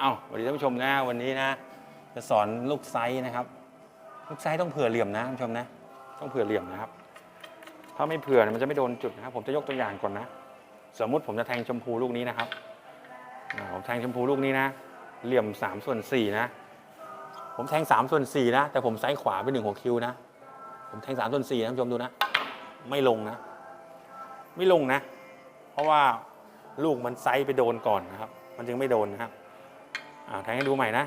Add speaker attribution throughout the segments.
Speaker 1: เอาสวัสดีท่านผู้ชมนะวันนี้นะ จะสอนลูกไซส์นะครับ ลูกไซส์ต้องเผื่อเหลี่ยมนะท่านผู้ชมนะ ต้องเผื่อเหลี่ยมนะครับ ถ้าไม่เผื่อมันจะไม่โดนจุดนะครับ ผมจะยกตัวอย่างก่อนนะ สมมุติผมจะแทงชมพูลูกนี้นะครับผมแทงชมพูลูกนี้นะ เหลี่ยม3ส่วน4นะ ผมแทง3ส่วน4นะ แต่ผมไซส์ขวาไปหนึ่งหัวคิวนะ ผมแทง3ส่วน4นะท่านผู้ชมดูนะ ไม่ลงนะ ไม่ลงนะ เพราะว่าลูกมันไซส์ไปโดนก่อนนะครับ มันจึงไม่โดนนะครับ อ่าแทงให้ดูใหม่นะ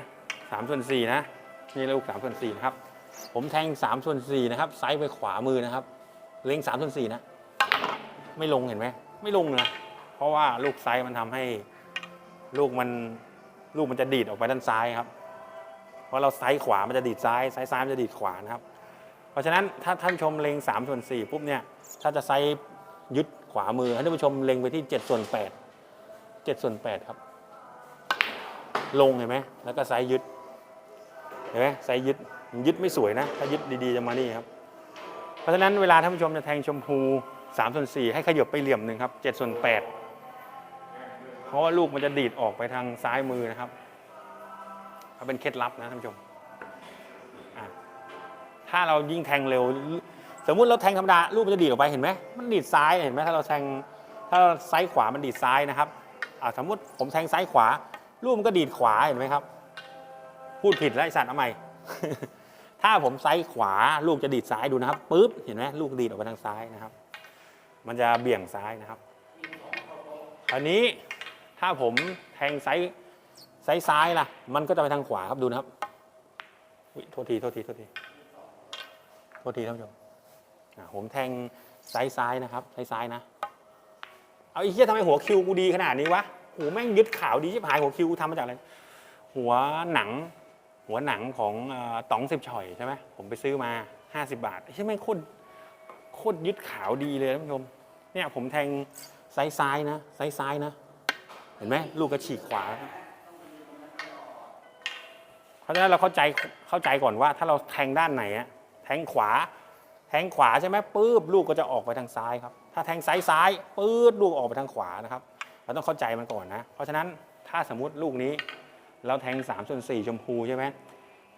Speaker 1: สามส่วนสี่นะนี่ลูกสามส่วนสี่นะครับ ผมแทงสามส่วนสี่นะครับไซส์ไปขวามือนะครับ เล็งสามส่วนสี่นะ ไม่ลงเห็นไหมไม่ลงนะเพราะว่าลูกไซส์มันทำให้ลูกมันลูกมันจะดีดออกไปด้านซ้ายครับ เพราะเราไซส์ขวามันจะดีดซ้ายไซส์ซ้ายมันจะดีดขวานะครับ เพราะฉะนั้นถ้าท่านชมเล็งสามส่วนสี่ปุ๊บเนี่ยถ้าจะไซส์ยึดขวามือให้ท่านผู้ชมเล็งไปที่เจ็ดส่วนแปดเจ็ดส่วนแปดครับ ลงเห็นไหมแล้วก็ไซยึดเห็นไหมไซยึดยึดไม่สวยนะ ถ้ายึดดีๆจะมานี่ครับ เพราะฉะนั้นเวลาท่านผู้ชมจะแทงชมพู3ส่วน4ให้ขยับไปเหลี่ยมหนึ่งครับ7ส่วน8เพราะว่าลูกมันจะดีดออกไปทางซ้ายมือนะครับเขาเป็นเคล็ดลับนะท่านผู้ชมถ้าเรายิ่งแทงเร็ว สมมุติเราแทงธรรมดาลูกมันจะดีดออกไปเห็นไหมมันดีดซ้ายเห็นไหมถ้าเราแทงถ้าเราไซส์ขวามันดีดซ้ายนะครับสมมุติผมแทงซ้ายขวา ลูกมันก็ดีดขวาเห็นไหมครับ พูดผิดแล้วไอสัตว์เอาใหม่ ถ้าผมไซส์ขวาลูกจะดีดซ้ายดูนะครับปุ๊บเห็นไหมลูกดีดออกไปทางซ้ายนะครับ มันจะเบี่ยงซ้ายนะครับอันนี้ถ้าผมแทงไซส์ไซส์ซ้ายล่ะ มันก็จะไปทางขวาครับดูนะครับอุ๊ยโทษทีโทษทีโทษทีโทษทีท่านผู้ชมผมแทงไซส์ซ้ายนะครับไซส์ซ้ายนะ เอาไอ้เหี้ยทำไมหัวคิวกูดีขนาดนี้วะ โหแม่งยึดขาวดีชิบหายหัวคิวทำมาจากอะไรหัวหนัง หัวหนังของต๋องสิบฉ่อยใช่ไหมผมไปซื้อมา 50 บาทใช่ไหมโคตรโคตรยึดขาวดีเลยท่านผู้ชมเนี่ยผมแทงไซส์ซ้ายนะไซส์ซ้ายนะ เห็นไหมลูกกระฉีกขวาเพราะฉะนั้นเราเข้าใจเข้าใจก่อนว่า ถ้าเราแทงด้านไหนอะแทงขวา แทงขวาใช่ไหมปื๊บลูกก็จะออกไปทางซ้ายครับ ถ้าแทงซ้ายซ้ายปื๊ดลูกออกไปทางขวานะครับ เราต้องเข้าใจมันก่อนนะ เพราะฉะนั้นถ้าสมมุติลูกนี้ เราแทง3ส่วน4ชมพูใช่ไหม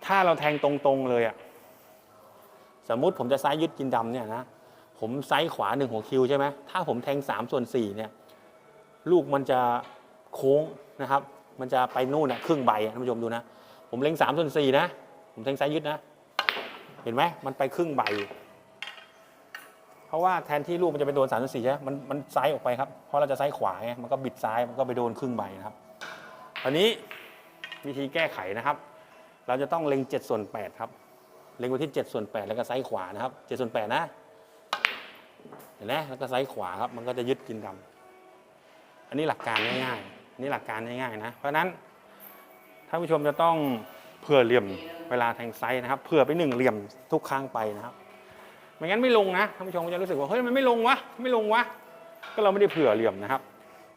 Speaker 1: ถ้าเราแทงตรงๆเลยอะสมมุติผมจะไซ้ายยึดกินดำเนี่ยนะผมไซส์ขวาหนึ่งหัวคิวใช่ไหมถ้าผมแทง3ส่วน4เนี่ยลูกมันจะโค้งนะครับ มันจะไปนู่นนะครึ่งใบท่านผู้ชมดูนะ ผมเล็ง3ส่วน4นะ ผมแทงไซ้ายยึดนะ เห็นไหมมันไปครึ่งใบ ราะว่าแทนที่ลูกมันจะไปโดน3ส่วน4ใช่ไหมมันมันซ้ายออกไปครับ เพราะเราจะซ้ายขวาไงมันก็บิดซ้ายมันก็ไปโดนครึ่งใบนะครับตอนนี้วิธีแก้ไขนะครับ เราจะต้องเล็ง7ส่วน8ครับ เล็งไปที่7ส่วน8แล้วก็ไซส์ขวานะครับ7ส่วน8นะ เห็นไหมแล้วก็ไซส์ขวาครับ มันก็จะยึดกินดำอันนี้หลักการง่ายๆอันนี่หลักการง่ายๆนะ เพราะฉะนั้นท่านผู้ชมจะต้องเผื่อเหลี่ยมเวลาแทงไซส์นะครับ เผื่อไปหนึ่งเหลี่ยมทุกครั้งไปนะครับ ไม่งั้นไม่ลงนะท่านผู้ชมก็จะรู้สึกว่าเฮ้ยมันไม่ลงวะไม่ลงวะก็เราไม่ได้เผื่อเหลี่ยมนะครับ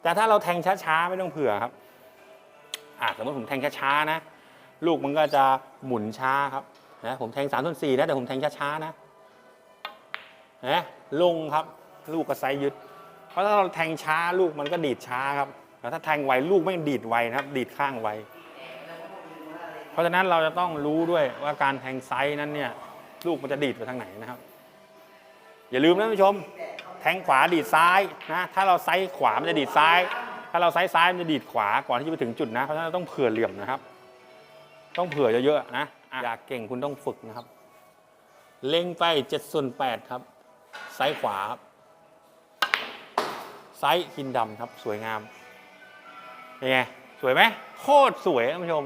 Speaker 1: แต่ถ้าเราแทงช้าๆไม่ต้องเผื่อครับอะสมมติผมแทงช้าๆนะ ลูกมันก็จะหมุนช้าครับนะผมแทงสามส่วนสี่นะแต่ผมแทงช้าๆนะนะลงครับลูกก็ไซยึด เพราะถ้าเราแทงช้าลูกมันก็ดีดช้าครับแต่ถ้าแทงไวลูกไม่ดีดไวนะครับ ดีดข้างไวเพราะฉะนั้นเราจะต้องรู้ด้วยว่าการแทงไซนั้นเนี่ยลูกมันจะดีดไปทางไหนนะครับ อย่าลืมนะท่านผู้ชม แทงขวาดีดซ้ายนะถ้าเราไซส์ขวามันจะดีดซ้าย ถ้าเราไซส์ซ้ายมันจะดีดขวาก่อนที่จะไปถึงจุดนะเพราะฉะนั้นเราต้องเผื่อเหลี่ยมนะครับ ต้องเผื่อเยอะๆนะอะอยากเก่งคุณต้องฝึกนะครับ เล็งไป7ส่วน8ครับไซส์ขวาครับไซส์กินดำครับสวยงามเป็นไงสวยไหมโคตรสวยท่านผู้ชม